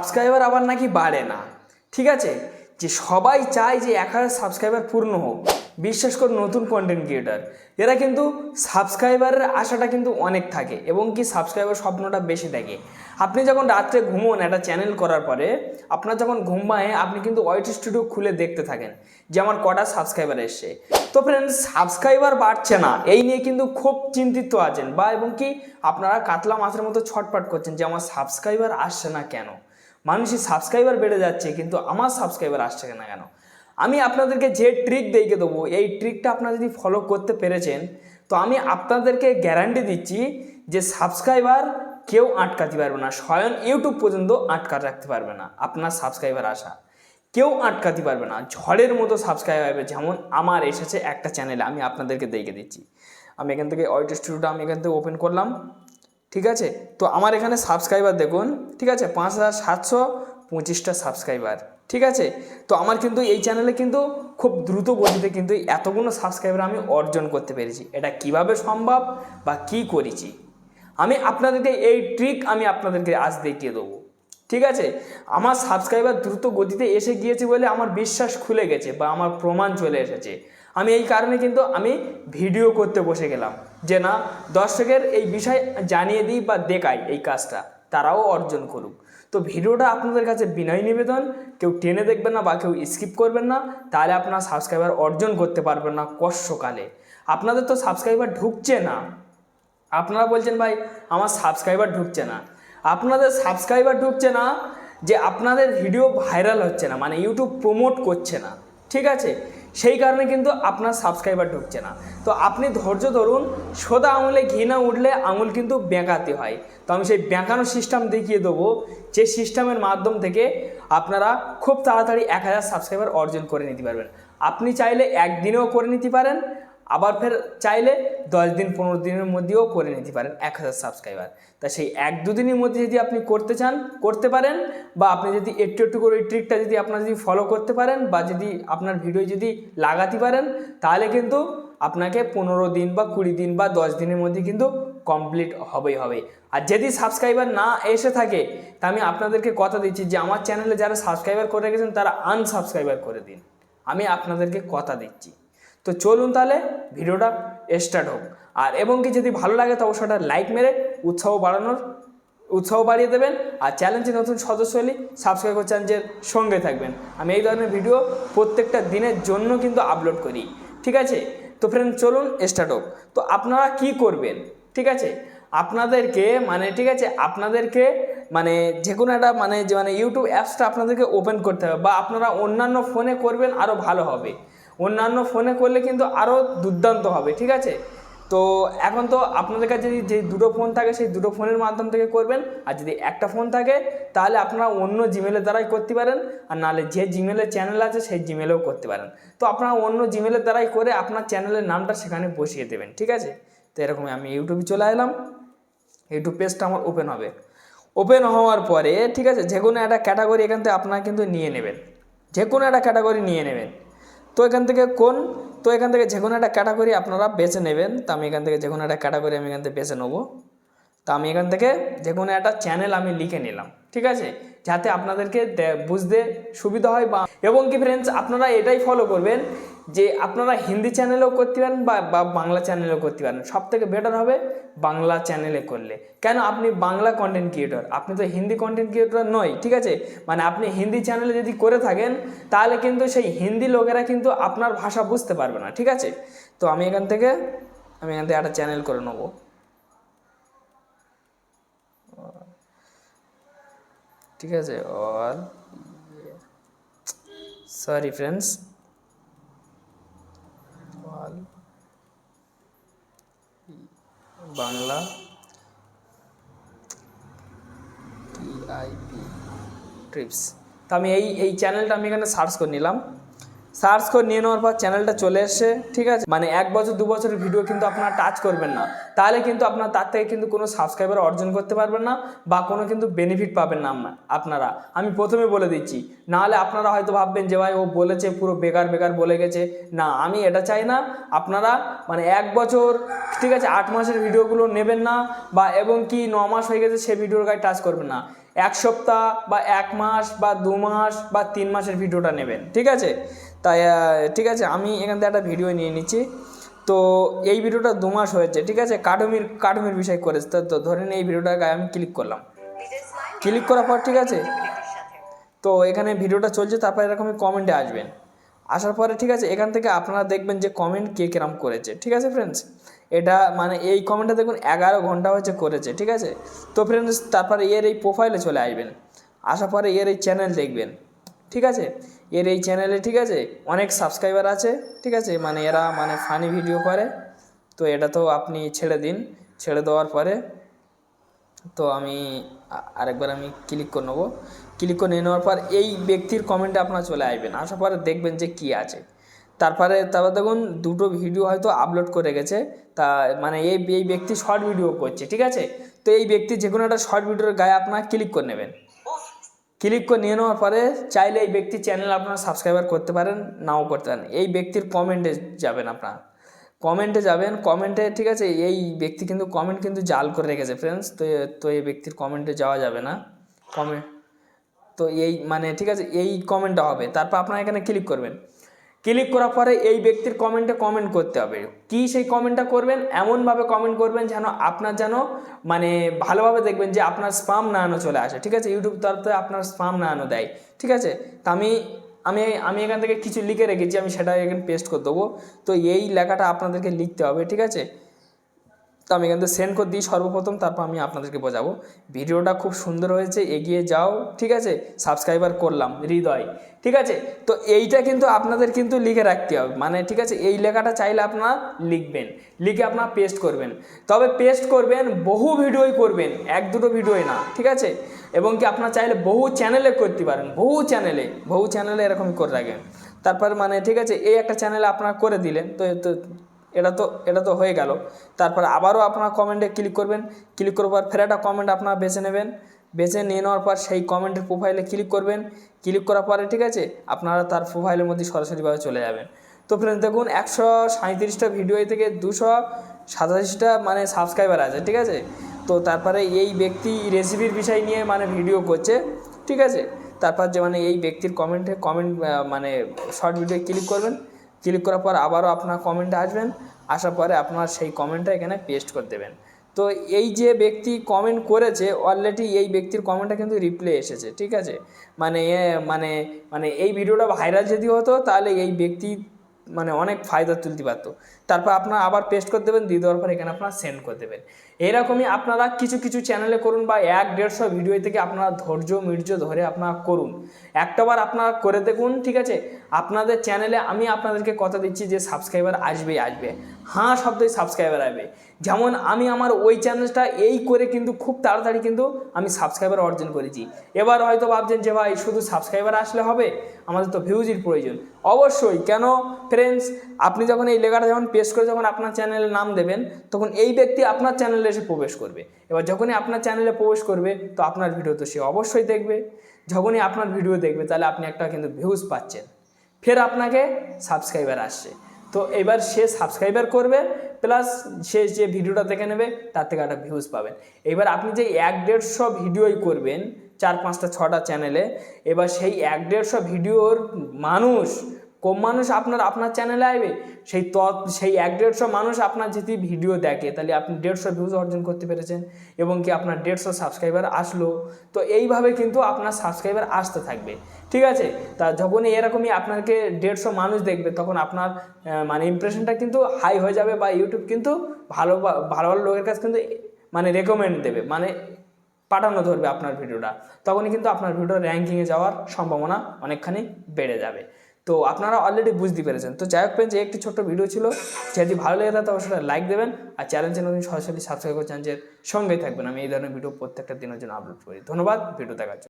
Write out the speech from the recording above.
Subscriber আবার নাকি বাড়ে না। ঠিক আছে? যে সবাই চায় যে এক হাজার সাবস্ক্রাইবার পূর্ণ হোক। বিশ্বাস করে, নতুন কন্টেন্ট ক্রিয়েটার এরা কিন্তু সাবস্ক্রাইবারের আশাটা কিন্তু অনেক থাকে এবং কি সাবস্ক্রাইবার স্বপ্নটা বেশি থাকে আপনি যখন রাত্রে ঘুমোন একটা চ্যানেল করার পরে, আপনার যখন ঘুমায় আপনি কিন্তু ওয়াইট স্টুডিও খুলে দেখতে থাকেন যে আমার কটা সাবস্ক্রাইবার এসছে। তো ফ্রেন্ডস সাবস্ক্রাইবার বাড়ছে না। এই নিয়ে কিন্তু খুব চিন্তিত আছেন বা এবং কি আপনারা কাতলা মাছের মতো ছটপট করছেন যে আমার সাবস্ক্রাইবার আসছে না কেন? মানুষের সাবস্ক্রাইবার বেড়ে যাচ্ছে, কিন্তু আমার সাবস্ক্রাইবার আসছে না কেন? আমি আপনাদেরকে যে ট্রিক দেখে দেবো, এই ট্রিকটা আপনারা যদি ফলো করতে পেরেছেন, তো আমি আপনাদেরকে গ্যারান্টি দিচ্ছি যে সাবস্ক্রাইবার কেউ আটকাতে পারবে না, স্বয়ং ইউটিউব পর্যন্ত আটকা রাখতে পারবে না, আপনার সাবস্ক্রাইবার আসা। কেউ আটকাতে পারবে না, ঝড়ের মতো সাবস্ক্রাইব হবে যেমন আমার এসেছে একটা চ্যানেলে আমি আপনাদেরকে দেখে দিচ্ছি। আমি এখান থেকে অয়েট স্টুডিওটা আমি এখান থেকে ওপেন করলাম। ঠিক আছে? তো আমার এখানে সাবস্ক্রাইবার দেখুন, ঠিক আছে? পাঁচ হাজার সাতশো পঁচিশটা সাবস্ক্রাইবার ঠিক আছে? তো আমার কিন্তু এই চ্যানেলে কিন্তু খুব দ্রুত গতিতে কিন্তু এতগুলো সাবস্ক্রাইবার আমি অর্জন করতে পেরেছি। এটা কীভাবে সম্ভব বা কি করেছি? আমি আপনাদেরকে এই ট্রিক আমি আপনাদেরকে আজ দেখিয়ে দেবো। ঠিক আছে? আমার সাবস্ক্রাইবার দ্রুত গতিতে এসে গিয়েছে বলে আমার বিশ্বাস খুলে গেছে বা আমার প্রমাণ চলে এসেছে। আমি এই কারণে কিন্তু আমি ভিডিও করতে বসে গেলাম। যে না, দর্শকের এই বিষয় জানিয়ে দিই বা দেখাই এই কাজটা, তারাও অর্জন করুক। তো ভিডিওটা আপনাদের কাছে বিনয় নিবেদন। কেউ টেনে দেখবেন না বা কেউ স্কিপ করবেন না, তাহলে আপনার সাবস্ক্রাইবার অর্জন করতে পারবেন না কষ্টকালে। আপনাদের তো সাবস্ক্রাইবার ঢুকছে না। আপনারা বলছেন, ভাই, আমার সাবস্ক্রাইবার ঢুকছে না। আপনাদের সাবস্ক্রাইবার ঢুকছে না, যে আপনাদের ভিডিও ভাইরাল হচ্ছে না মানে ইউটিউব প্রমোট করছে না। ঠিক আছে? সেই কারণে কিন্তু আপনার সাবস্ক্রাইবার ঢুকছে না। তো আপনি ধৈর্য ধরুন, সোদা আঙুলে ঘি না উঠলে আঙুল কিন্তু বেঁকাতে হয়। তো আমি সেই বেঁকানো সিস্টেম দেখিয়ে দেবো, যে সিস্টেমের মাধ্যম থেকে আপনারা খুব তাড়াতাড়ি এক হাজার সাবস্ক্রাইবার অর্জন করে নিতে পারবেন। আপনি চাইলে একদিনেও করে নিতে পারেন আবার ফের চাইলে দশ দিন, পনেরো দিনের মধ্যেও করে নিতে পারেন, এক হাজার সাবস্ক্রাইবার তা সেই এক দুদিনের মধ্যে যদি আপনি করতে চান, করতে পারেন, বা আপনি যদি একটু একটু করে ওই ট্রিকটা যদি আপনারা যদি ফলো করতে পারেন, বা যদি আপনার ভিডিও যদি লাগাতে পারেন, তাহলে কিন্তু আপনাকে পনেরো দিন বা কুড়ি দিন বা দশ দিনের মধ্যে কিন্তু কমপ্লিট হবেই হবে আর যদি সাবস্ক্রাইবার না এসে থাকে, তা আমি আপনাদেরকে কথা দিচ্ছি যে আমার চ্যানেলে যারা সাবস্ক্রাইবার করে রেখেছেন, তারা আনসাবস্ক্রাইবার করে দিন। আমি আপনাদেরকে কথা দিচ্ছি। তো চলুন তাহলে ভিডিওটা স্টার্ট হোক। আর এবং কি যদি ভালো লাগে তো অবশ্যই লাইক মেরে উৎসাহ বাড়ানোর, উৎসাহ বাড়িয়ে দেবেন। আর চ্যানেলটি নতুন সদস্য হলে সাবস্ক্রাইব করে চ্যানেলের সঙ্গে থাকবেন। আমি এই ধরনের ভিডিও প্রত্যেকটা দিনের জন্য কিন্তু আপলোড করি, ঠিক আছে? তো ফ্রেন্ড চলুন স্টার্ট হোক। তো আপনারা কি করবেন, ঠিক আছে? আপনাদেরকে মানে ঠিক আছে? আপনাদেরকে মানে যে কোনো একটা মানে যে মানে ইউটিউব অ্যাপসটা আপনাদেরকে ওপেন করতে হবে বা আপনারা অন্যান্য ফোনে করবেন আরও ভালো হবে। অন্যান্য ফোনে করলে কিন্তু আরও দুর্দান্ত হবে, ঠিক আছে? তো এখন তো আপনাদের কাছে যদি যে দুটো ফোন থাকে, সেই দুটো ফোনের মাধ্যম থেকে করবেন। আর যদি একটা ফোন থাকে, তাহলে আপনারা অন্য জিমেলের দ্বারাই করতে পারেন। আর নাহলে যে জিমেলের চ্যানেল আছে, সেই জিমেলেও করতে পারেন। তো আপনারা অন্য জিমেলের দ্বারাই করে আপনার চ্যানেলের নামটা সেখানে বসিয়ে দেবেন, ঠিক আছে? তো এরকমই আমি ইউটিউবে চলে এলাম। ইউটিউব পেজটা আমার ওপেন হবে। ওপেন হওয়ার পরে, ঠিক আছে? যে কোনো একটা ক্যাটাগরি এখান থেকে আপনারা কিন্তু নিয়ে নেবেন। যে কোনো একটা ক্যাটাগরি নিয়ে নেবেন। তো এখান থেকে কোন, তো এখান থেকে যে কোনো একটা ক্যাটাগরি আপনারা বেছে নেবেন। তো আমি এখান থেকে যে কোনো একটা ক্যাটাগরি আমি এখান থেকে বেছে নেব। তো আমি এখান থেকে যে কোনো একটা চ্যানেল আমি লিখে নিলাম, ঠিক আছে? যাতে আপনাদেরকে বুঝতে সুবিধা হয় বা এবং কি ফ্রেন্ডস আপনারা এটাই ফলো করবেন যে আপনারা হিন্দি চ্যানেলেও করতে পারেন বা বাংলা চ্যানেলেও করতে পারেন। সব থেকে বেটার হবে বাংলা চ্যানেলে করলে। কেন? আপনি বাংলা কন্টেন্ট ক্রিয়েটর আপনি তো হিন্দি কন্টেন্ট ক্রিয়েটর নয়, ঠিক আছে? মানে আপনি হিন্দি চ্যানেলে যদি করে থাকেন, তাহলে কিন্তু সেই হিন্দি লোকেরা কিন্তু আপনার ভাষা বুঝতে পারবে না, ঠিক আছে? তো আমি এখান থেকে আমি এখান থেকে একটা চ্যানেল করে নেব। ঠিক আছে all sorry friends all Bangla TIP trips তো আমি এই এই চ্যানেলটা আমি এখানে সার্চ করে নিলাম। সার্চ করে নিয়ে নেওয়ার পর চ্যানেলটা চলে এসছে, ঠিক আছে? মানে এক বছর, দু বছরের ভিডিও কিন্তু আপনারা টাচ করবেন না। তাহলে কিন্তু আপনার তার থেকে কিন্তু কোনো সাবস্ক্রাইবার অর্জন করতে পারবেন না বা কোনো কিন্তু বেনিফিট পাবেন না আপনারা আমি প্রথমে বলে দিচ্ছি, নাহলে আপনারা হয়তো ভাববেন যে ভাই ও বলেছে, পুরো বেকার বেকার বলে গেছে। না, আমি এটা চাই না। আপনারা মানে এক বছর, ঠিক আছে, আট মাসের ভিডিওগুলো নেবেন না বা এবং কি ন মাস হয়ে গেছে সে ভিডিওর গায়ে টাচ করবেন না। এক সপ্তাহ বা এক মাস বা দু মাস বা তিন মাসের ভিডিওটা নেবেন, ঠিক আছে? তাই ঠিক আছে, আমি এখান থেকে একটা ভিডিও নিয়ে নিচ্ছি। তো এই ভিডিওটা দু মাস হয়েছে, ঠিক আছে? কাটুমির কাটুমির বিষয় করেছে, তো- তো ধরেন এই ভিডিওটা গায়ে আমি ক্লিক করলাম। ক্লিক করার পর, ঠিক আছে? তো এখানে ভিডিওটা চলছে, তারপর এরকমই কমেন্টে আসবেন। আসার পরে ঠিক আছে, এখান থেকে আপনারা দেখবেন যে কমেন্ট কে কিরম করেছে, ঠিক আছে ফ্রেন্ডস এটা মানে এই কমেন্টটা দেখুন এগারো ঘণ্টা হচ্ছে করেছে, ঠিক আছে? তো ফ্রেন্ডস তারপরে এর এই প্রোফাইলে চলে আসবেন। আসার পরে এর এই চ্যানেল দেখবেন, ঠিক আছে? এর এই চ্যানেলে ঠিক আছে? অনেক সাবস্ক্রাইবার আছে, ঠিক আছে? মানে এরা মানে ফানি ভিডিও করে। তো এটা তো আপনি ছেড়ে দিন। ছেড়ে দেওয়ার পরে তো আমি আরেকবার আমি ক্লিক করে নেব। ক্লিক করে নিয়ে নেওয়ার পর এই ব্যক্তির কমেন্টে আপনারা চলে আসবেন। আসার পরে দেখবেন যে কি আছে। তারপরে, তারপর দেখুন দুটো ভিডিও হয়তো আপলোড করে গেছে। তা মানে এই এই ব্যক্তি শর্ট ভিডিও করছে, ঠিক আছে? তো এই ব্যক্তি যে কোনো একটা শর্ট ভিডিওর গায়ে আপনারা ক্লিক করে নেবেন। ক্লিক করে নিয়ে নেওয়ার পরে চাইলে এই ব্যক্তির চ্যানেল আপনারা সাবস্ক্রাইবার করতে পারেন, নাও করতে পারেন। এই ব্যক্তির কমেন্টে যাবেন আপনারা। কমেন্টে যাবেন কমেন্টে ঠিক আছে, এই ব্যক্তি কিন্তু কমেন্ট কিন্তু জাল করে রেখেছে ফ্রেন্ডস তো তো এই ব্যক্তির কমেন্টে যাওয়া যাবে না। কমেন্ট তো এই মানে ঠিক আছে, এই কমেন্টটা হবে। তারপর আপনারা এখানে ক্লিক করবেন। ক্লিক করার পরে এই ব্যক্তির কমেন্টে কমেন্ট করতে হবে। কি সেই কমেন্টটা করবেন? এমনভাবে কমেন্ট করবেন যেন আপনার যেন মানে ভালোভাবে দেখবেন যে আপনার স্পাম না আনো চলে আসে। ঠিক আছে ইউটিউব তরফ আপনার স্পাম না আনো দেয়। ঠিক আছে, তা আমি আমি আমি এখান থেকে কিছু লিখে রেখেছি, আমি সেটা এখানে পেস্ট করে দেবো। তো এই লেখাটা আপনাদেরকে লিখতে হবে, ঠিক আছে? তো আমি এখান থেকে সেন্ড করে দিই সর্বপ্রথম, তারপর আমি আপনাদেরকে বোঝাবো। ভিডিওটা খুব সুন্দর হয়েছে, এগিয়ে যাও, ঠিক আছে? সাবস্ক্রাইবার করলাম, হৃদয়, ঠিক আছে? তো এইটা কিন্তু আপনাদের কিন্তু লিখে রাখতে হবে। মানে ঠিক আছে? এই লেখাটা চাইলে আপনারা লিখবেন, লিখে আপনারা পেস্ট করবেন। তবে পেস্ট করবেন, বহু ভিডিওই করবেন, এক দুটো ভিডিওই না, ঠিক আছে? এবং কি আপনারা চাইলে বহু চ্যানেলে করতে পারেন, বহু চ্যানেলে বহু চ্যানেলে এরকম করে রাখেন। তারপর মানে ঠিক আছে, এই একটা চ্যানেলে আপনারা করে দিলেন, তো এটা তো এটা তো হয়ে গেল। তারপর আবারও আপনারা কমেন্টে ক্লিক করবেন ক্লিক করার পর ফের একটা কমেন্ট আপনারা বেছে নেবেন। বেছে নিয়ে নেওয়ার পর সেই কমেন্টের প্রোফাইলে ক্লিক করবেন। ক্লিক করার পরে ঠিক আছে, আপনারা তার প্রোফাইলের মধ্যে সরাসরিভাবে চলে যাবেন। তো ফ্রেন্ডস দেখুন একশো সাঁত্রিশটা ভিডিও থেকে দুশো সাতাশিটা মানে সাবস্ক্রাইবার আছে, ঠিক আছে? তো তারপরে এই ব্যক্তি রেসিপির বিষয় নিয়ে মানে ভিডিও করছে, ঠিক আছে? তারপর যে মানে এই ব্যক্তির কমেন্টে কমেন্ট মানে শর্ট ভিডিও ক্লিক করবেন। ক্লিক করার পর আবারও আপনার কমেন্টে আসবেন। আসার পরে আপনার সেই কমেন্টটা এখানে পেস্ট করে দেবেন। তো এই যে ব্যক্তি কমেন্ট করেছে অলরেডি এই ব্যক্তির কমেন্টটা কিন্তু রিপ্লে এসেছে, ঠিক আছে? মানে মানে মানে এই ভিডিওটা ভাইরাল যদি হতো, তাহলে এই ব্যক্তি মানে অনেক ফায়দা তুলতে পারতো। তারপর আপনারা আবার পেস্ট করে দেবেন, দিয়ে দেওয়ার পর এখানে আপনার সেন্ড করে দেবেন। এরকমই আপনারা কিছু কিছু চ্যানেলে করুন বা এক দেড়শো ভিডিও থেকে আপনারা ধৈর্য, মির্য ধরে আপনারা করুন। একটাবার আপনারা করে দেখুন, ঠিক আছে? আপনাদের চ্যানেলে আমি আপনাদেরকে কথা দিচ্ছি যে সাবস্ক্রাইবার আসবেই আসবে। হাঁ শব্দই সাবস্ক্রাইবার আসবে। যেমন আমি আমার ওই চ্যানেলটা এই করে কিন্তু খুব তাড়াতাড়ি কিন্তু আমি সাবস্ক্রাইবার অর্জন করেছি। এবার হয়তো ভাবছেন যে ভাই, শুধু সাবস্ক্রাইবার আসলে হবে? আমাদের তো ভিউজের প্রয়োজন। অবশ্যই, কেন? ফ্রেন্ডস আপনি যখন এই লেখাটা যখন পেস্ট করে যখন আপনার চ্যানেলের নাম দেবেন, তখন এই ব্যক্তি আপনার চ্যানেলে এসে প্রবেশ করবে। এবার যখনই আপনার চ্যানেলে প্রবেশ করবে, তো আপনার ভিডিও তো সে অবশ্যই দেখবে। যখনই আপনার ভিডিও দেখবে, তাহলে আপনি একটা কিন্তু ভিউজ পাচ্ছেন। ফের আপনাকে সাবস্ক্রাইবার আসছে। তো এবার সে সাবস্ক্রাইবার করবে প্লাস সে যে ভিডিওটা দেখে নেবে, তার থেকে একটা ভিউজ পাবেন। এবার আপনি যে এক দেড়শো ভিডিওই করবেন, চার পাঁচটা, ছটা চ্যানেলে এবার সেই এক দেড়শো ভিডিওর মানুষ কম মানুষ আপনার আপনার চ্যানেলে আসবে, সেই তৎ সেই এক দেড়শো মানুষ আপনার যদি ভিডিও দেখে, তাহলে আপনি দেড়শো ভিউজ অর্জন করতে পেরেছেন এবং কি আপনার দেড়শো সাবস্ক্রাইবার আসলো। তো এইভাবে কিন্তু আপনার সাবস্ক্রাইবার আসতে থাকবে। ঠিক আছে? তা যখনই এরকমই আপনাকে দেড়শো মানুষ দেখবে, তখন আপনার মানে ইমপ্রেশনটা কিন্তু হাই হয়ে যাবে বা ইউটিউব কিন্তু ভালো ভালো ভালো লোকের কাছে কিন্তু মানে রেকমেন্ড দেবে মানে পাঠানো ধরবে আপনার ভিডিওটা তখনই কিন্তু আপনার ভিডিও র্যাঙ্কিংয়ে যাওয়ার সম্ভাবনা অনেকখানি বেড়ে যাবে। তো আপনারা অলরেডি বুঝতে পেরেছেন। তো যাই হোক যে একটি ছোট্ট ভিডিও ছিল। যদি ভালো লেগে থাকে, অবশ্যই লাইক দেবেন। আর চ্যানেল নতুন, সরাসরি সাবস্ক্রাইব করে চ্যানেলের সঙ্গেই থাকবেন। আমি এই ধরনের ভিডিও প্রত্যেকটা দিনের জন্য আপলোড করি। ধন্যবাদ ভিডিও দেখার জন্য।